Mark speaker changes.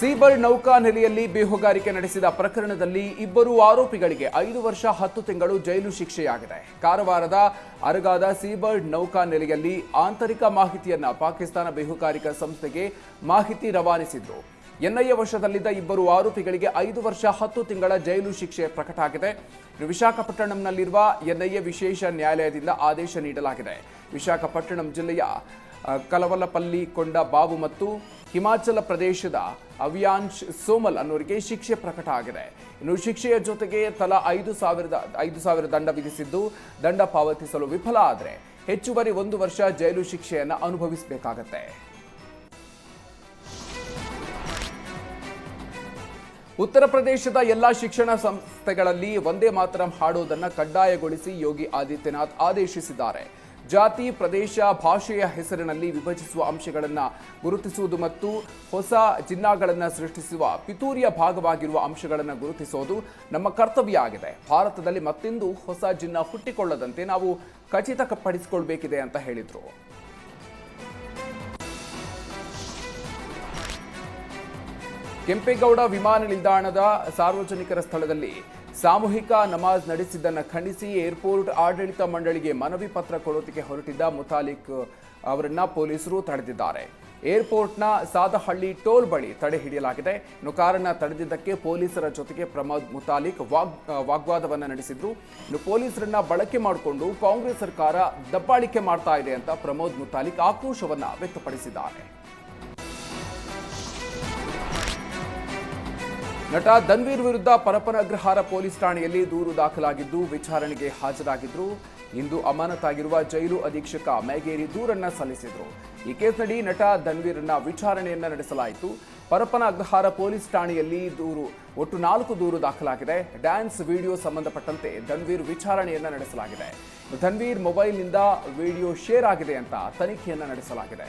Speaker 1: Seabird ನೌಕಾ ನೆಲೆಯಲ್ಲಿ ಬೇಹುಗಾರಿಕೆ ನಡೆಸಿದ ಪ್ರಕರಣದಲ್ಲಿ ಇಬ್ಬರು ಆರೋಪಿಗಳಿಗೆ ಐದು ವರ್ಷ ಹತ್ತು ತಿಂಗಳು ಜೈಲು ಶಿಕ್ಷೆಯಾಗಿದೆ. ಕಾರವಾರದ ಅರಗಾದ ಸೀಬರ್ಡ್ ನೌಕಾ ನೆಲೆಯಲ್ಲಿ ಆಂತರಿಕ ಮಾಹಿತಿಯನ್ನ ಪಾಕಿಸ್ತಾನ ಬೇಹುಗಾರಿಕಾ ಸಂಸ್ಥೆಗೆ ಮಾಹಿತಿ ರವಾನಿಸಿದ್ರು. ಎನ್ಐಎ ವಶದಲ್ಲಿದ್ದ ಇಬ್ಬರು ಆರೋಪಿಗಳಿಗೆ ಐದು ವರ್ಷ ಹತ್ತು ತಿಂಗಳ ಜೈಲು ಶಿಕ್ಷೆ ಪ್ರಕಟ ಆಗಿದೆ. ವಿಶಾಖಪಟ್ಟಣಂನಲ್ಲಿರುವ ಎನ್ಐಎ ವಿಶೇಷ ನ್ಯಾಯಾಲಯದಿಂದ ಆದೇಶ ನೀಡಲಾಗಿದೆ. ವಿಶಾಖಪಟ್ಟಣಂ ಜಿಲ್ಲೆಯ ಕಲವಲಪಲ್ಲಿ ಕೊಂಡ ಬಾಬು ಮತ್ತು ಹಿಮಾಚಲ ಪ್ರದೇಶದ ಅವಿಯಾಂಶ್ ಸೋಮಲ್ ಅನ್ನೋರಿಗೆ ಶಿಕ್ಷೆ ಪ್ರಕಟ ಆಗಿದೆ. ಇನ್ನು ಶಿಕ್ಷೆಯ ಜೊತೆಗೆ ತಲಾ ಐದು ಸಾವಿರದ, ಐದು ಸಾವಿರ ದಂಡ ವಿಧಿಸಿದ್ದು ದಂಡ ಪಾವತಿಸಲು ವಿಫಲ ಆದರೆ ಹೆಚ್ಚುವರಿ ಒಂದು ವರ್ಷ ಜೈಲು ಶಿಕ್ಷೆಯನ್ನು ಅನುಭವಿಸಬೇಕಾಗತ್ತೆ. ಉತ್ತರ ಪ್ರದೇಶದ ಎಲ್ಲ ಶಿಕ್ಷಣ ಸಂಸ್ಥೆಗಳಲ್ಲಿ ಒಂದೇ ಮಾತ್ರ ಹಾಡುವುದನ್ನು ಕಡ್ಡಾಯಗೊಳಿಸಿ ಯೋಗಿ ಆದಿತ್ಯನಾಥ್ ಆದೇಶಿಸಿದ್ದಾರೆ. ಜಾತಿ, ಪ್ರದೇಶ, ಭಾಷೆಯ ಹೆಸರಿನಲ್ಲಿ ವಿಭಜಿಸುವ ಅಂಶಗಳನ್ನು ಗುರುತಿಸುವುದು ಮತ್ತು ಹೊಸ ಚಿನ್ನಗಳನ್ನು ಸೃಷ್ಟಿಸುವ ಪಿತೂರಿಯ ಭಾಗವಾಗಿರುವ ಅಂಶಗಳನ್ನು ಗುರುತಿಸೋದು ನಮ್ಮ ಕರ್ತವ್ಯ ಆಗಿದೆ. ಭಾರತದಲ್ಲಿ ಮತ್ತೆಂದು ಹೊಸ ಜಿನ್ನ ಹುಟ್ಟಿಕೊಳ್ಳದಂತೆ ನಾವು ಖಚಿತಪಡಿಸಿಕೊಳ್ಬೇಕಿದೆ ಅಂತ ಹೇಳಿದರು. ಕೆಂಪೇಗೌಡ ವಿಮಾನ ನಿಲ್ದಾಣದ ಸಾರ್ವಜನಿಕರ ಸ್ಥಳದಲ್ಲಿ ಸಾಮೂಹಿಕ ನಮಾಜ್ ನಡೆಸಿದ್ದನ್ನು ಖಂಡಿಸಿ ಏರ್ಪೋರ್ಟ್ ಆಡಳಿತ ಮಂಡಳಿಗೆ ಮನವಿ ಪತ್ರ ಕೊಡೋದಕ್ಕೆ ಹೊರಟಿದ್ದ ಮುತಾಲಿಕ್ ಅವರನ್ನ ಪೊಲೀಸರು ತಡೆದಿದ್ದಾರೆ. ಏರ್ಪೋರ್ಟ್ನ ಸಾದಹಳ್ಳಿ ಟೋಲ್ ಬಳಿ ತಡೆ ಹಿಡಿಯಲಾಗಿದೆ. ಇನ್ನು ಕಾರನ್ನ ತಡೆದಿದ್ದಕ್ಕೆ ಪೊಲೀಸರ ಜೊತೆಗೆ ಪ್ರಮೋದ್ ಮುತಾಲಿಕ್ ವಾಗ್, ವಾಗ್ವಾದವನ್ನು ನಡೆಸಿದ್ರು. ಇನ್ನು ಪೊಲೀಸರನ್ನ ಬಳಕೆ ಮಾಡಿಕೊಂಡು ಕಾಂಗ್ರೆಸ್ ಸರ್ಕಾರ ದಬ್ಬಾಳಿಕೆ ಮಾಡ್ತಾ ಇದೆ ಅಂತ ಪ್ರಮೋದ್ ಮುತಾಲಿಕ್ ಆಕ್ರೋಶವನ್ನು ವ್ಯಕ್ತಪಡಿಸಿದ್ದಾರೆ. ನಟ ಧನ್ವೀರ್ ವಿರುದ್ಧ ಪರಪನಗ್ರಹಾರ ಪೊಲೀಸ್ ಠಾಣೆಯಲ್ಲಿ ದೂರು ದಾಖಲಾಗಿದ್ದು ವಿಚಾರಣೆಗೆ ಹಾಜರಾಗಿದ್ರು. ಇಂದು ಅಮಾನತಾಗಿರುವ ಜೈಲು ಅಧೀಕ್ಷಕ ಮೇಗೇರಿ ದೂರನ್ನ ಸಲ್ಲಿಸಿದರು. ಈ ಕೇಸ್ನಡಿ ನಟ ದನ್ವೀರ್ನ ವಿಚಾರಣೆಯನ್ನ ನಡೆಸಲಾಯಿತು. ಪರಪನ ಅಗ್ರಹಾರ ಪೊಲೀಸ್ ಠಾಣೆಯಲ್ಲಿ ದೂರು, ಒಟ್ಟು ನಾಲ್ಕು ದೂರು ದಾಖಲಾಗಿದೆ. ಡ್ಯಾನ್ಸ್ ವಿಡಿಯೋ ಸಂಬಂಧಪಟ್ಟಂತೆ ಧನ್ವೀರ್ ವಿಚಾರಣೆಯನ್ನ ನಡೆಸಲಾಗಿದೆ. ಧನ್ವೀರ್ ಮೊಬೈಲ್ನಿಂದ ವಿಡಿಯೋ ಶೇರ್ ಆಗಿದೆ ಅಂತ ತನಿಖೆಯನ್ನ ನಡೆಸಲಾಗಿದೆ.